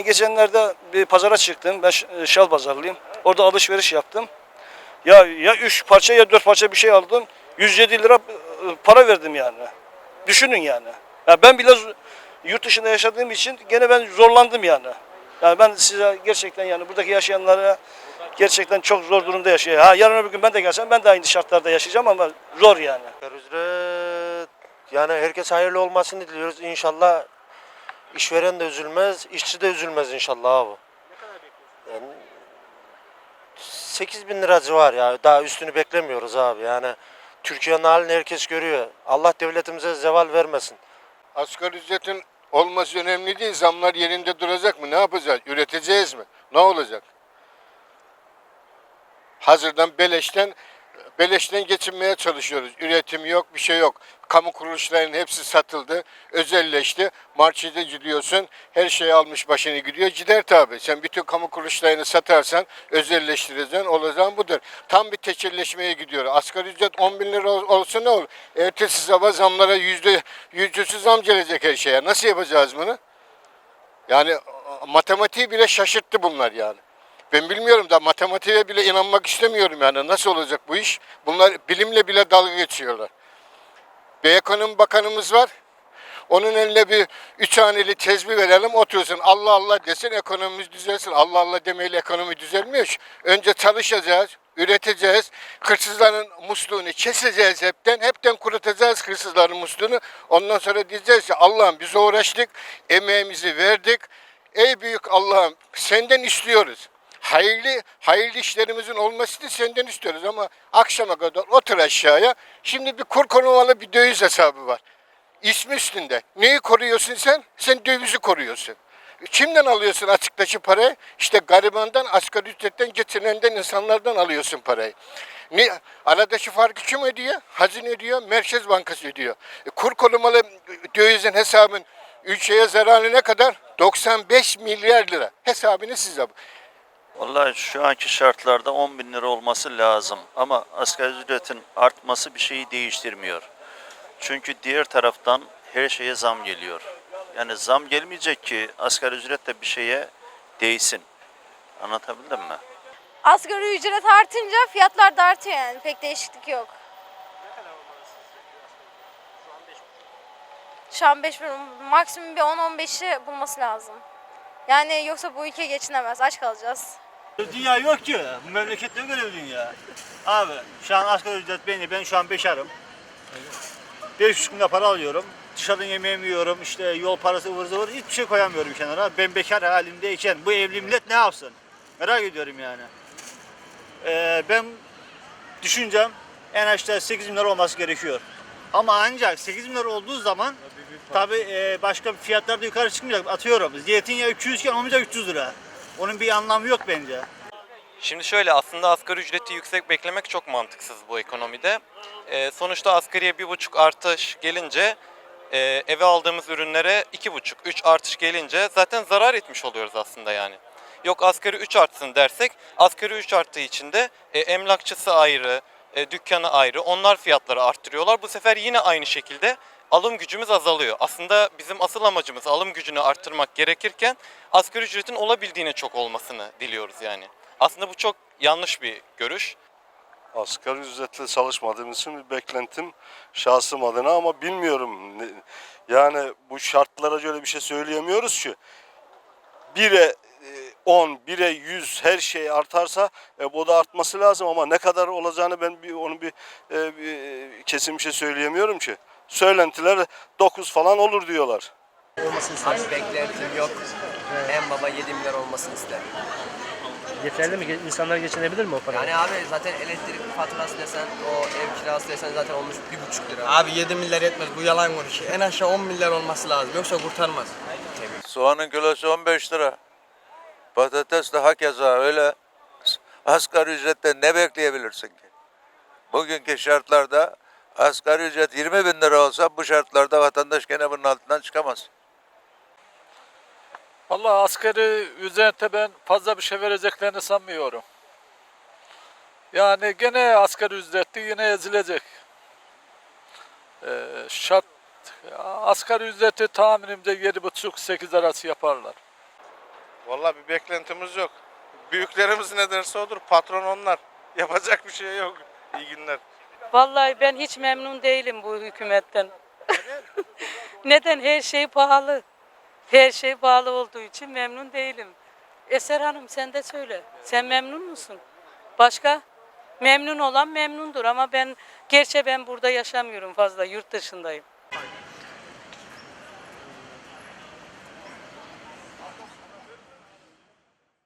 Ben geçenlerde bir pazara çıktım. Ben ş- e, şal pazarlıyım. Orada alışveriş yaptım. Ya ya 3 parça ya 4 parça bir şey aldım. 107 lira e, para verdim yani. Düşünün yani. Ya ben bile yurt dışında yaşadığım için gene ben zorlandım yani. Yani ben size gerçekten yani buradaki yaşayanlara gerçekten çok zor durumda yaşıyor. Ha yarın öbür gün ben de gelsem ben de aynı şartlarda yaşayacağım ama zor yani. Yani herkes hayırlı olmasını diliyoruz. İnşallah işveren de üzülmez, işçi de üzülmez inşallah abi. Yani 8 bin lira civar ya. Daha üstünü beklemiyoruz abi. Yani Türkiye'nin halini herkes görüyor. Allah devletimize zeval vermesin. Asgari ücretin olması önemli değil. Zamlar yerinde duracak mı? Ne yapacağız? Üreteceğiz mi? Ne olacak? Hazırdan beleşten beleşten geçinmeye çalışıyoruz. Üretim yok, bir şey yok. Kamu kuruluşlarının hepsi satıldı, özelleşti. Markete gidiyorsun, her şey almış başını gidiyor. Gider tabii. Sen bütün kamu kuruluşlarını satarsan, özelleştireceksin, olacağın budur. Tam bir tekelleşmeye gidiyor. Asgari ücret 10 bin lira ol- olsa ne olur? Ertesi sabah zamlara yüzde yüzdesi zam gelecek her şeye. Nasıl yapacağız bunu? Yani matematiği bile şaşırttı bunlar yani. Ben bilmiyorum da matematiğe bile inanmak istemiyorum yani. Nasıl olacak bu iş? Bunlar bilimle bile dalga geçiyorlar. Bir ekonomi bakanımız var. Onun eline bir üç haneli tezbih verelim otursun. Allah Allah desin ekonomimiz düzelsin. Allah Allah demeyle ekonomi düzelmiyor. Önce çalışacağız, üreteceğiz. Hırsızların musluğunu keseceğiz hepten. Hepten kurutacağız hırsızların musluğunu. Ondan sonra diyeceğiz ki Allah'ım biz uğraştık, emeğimizi verdik. Ey büyük Allah'ım senden istiyoruz. Hayırlı, hayırlı işlerimizin olmasını senden istiyoruz ama akşama kadar otur aşağıya. Şimdi bir kur konumalı bir döviz hesabı var. İsmi üstünde. Neyi koruyorsun sen? Sen dövizi koruyorsun. Kimden alıyorsun açıktaki parayı? İşte garibandan, asgari ücretten getirenden insanlardan alıyorsun parayı. Ne, aradaki farkı kim ödüyor? Hazine ödüyor, Merkez Bankası ödüyor. E, kur korumalı dövizin hesabın ülkeye zararı ne kadar? 95 milyar lira. Hesabını siz yapın. Vallahi şu anki şartlarda 10 bin lira olması lazım. Ama asgari ücretin artması bir şeyi değiştirmiyor. Çünkü diğer taraftan her şeye zam geliyor. Yani zam gelmeyecek ki asgari ücret de bir şeye değsin. Anlatabildim mi? Asgari ücret artınca fiyatlar da artıyor yani. Pek değişiklik yok. Şu an 5 bin, maksimum bir 10-15'i bulması lazım. Yani yoksa bu ülke geçinemez. Aç kalacağız. Dünya yok ki. Bu memlekette göre bir dünya. Abi şu an asgari ücret beni. Ben şu an beşerim. 5,5 bin lira para alıyorum. Dışarıdan yemeğimi yiyorum. işte yol parası ıvır zıvır. Hiçbir şey koyamıyorum kenara. Ben bekar halimdeyken bu evli millet ne yapsın? Merak ediyorum yani. Ee, ben düşüncem en aşağı 8 bin lira olması gerekiyor. Ama ancak 8 bin lira olduğu zaman tabi başka fiyatlar da yukarı çıkmayacak. Atıyorum zeytinyağı 200 iken olmayacak 300 lira. Onun bir anlamı yok bence. Şimdi şöyle aslında asgari ücreti yüksek beklemek çok mantıksız bu ekonomide. Ee, sonuçta asgariye bir buçuk artış gelince e, eve aldığımız ürünlere iki buçuk, üç artış gelince zaten zarar etmiş oluyoruz aslında yani. Yok asgari 3 artsın dersek asgari 3 arttığı için de e, emlakçısı ayrı, e, dükkanı ayrı onlar fiyatları arttırıyorlar. Bu sefer yine aynı şekilde alım gücümüz azalıyor. Aslında bizim asıl amacımız alım gücünü arttırmak gerekirken asgari ücretin olabildiğine çok olmasını diliyoruz yani. Aslında bu çok yanlış bir görüş. Asgari ücretle çalışmadığım için bir beklentim şahsım adına ama bilmiyorum. Yani bu şartlara göre bir şey söyleyemiyoruz ki. Bire e, 10, bire 100 her şey artarsa e, bu da artması lazım ama ne kadar olacağını ben bir onu bir, e, bir kesin bir şey söyleyemiyorum ki. Söylentiler 9 falan olur diyorlar. Abi beklentim yok. En baba 7 milyar olmasını isterim. Yeterli mi? İnsanlar geçinebilir mi o parayla? Yani abi zaten elektrik faturası desen, o ev kirası desen zaten olmuş bir buçuk lira. Abi 7 milyar yetmez bu yalan konuşuyor. En aşağı 10 milyar olması lazım yoksa kurtarmaz. Soğanın kilosu 15 lira. Patates de hakeza öyle. Asgari ücretten ne bekleyebilirsin ki? Bugünkü şartlarda asgari ücret 20 bin lira olsa bu şartlarda vatandaş gene bunun altından çıkamaz. Vallahi asgari ücrete ben fazla bir şey vereceklerini sanmıyorum. Yani gene asgari ücretli yine ezilecek. Ee, şart asgari ücreti tahminimce 7,5-8 arası yaparlar. Vallahi bir beklentimiz yok. Büyüklerimiz ne derse odur. Patron onlar. Yapacak bir şey yok. İyi günler. Vallahi ben hiç memnun değilim bu hükümetten. Neden? Her şey pahalı. Her şey pahalı olduğu için memnun değilim. Eser Hanım sen de söyle. Sen memnun musun? Başka? Memnun olan memnundur ama ben gerçi ben burada yaşamıyorum fazla yurt dışındayım.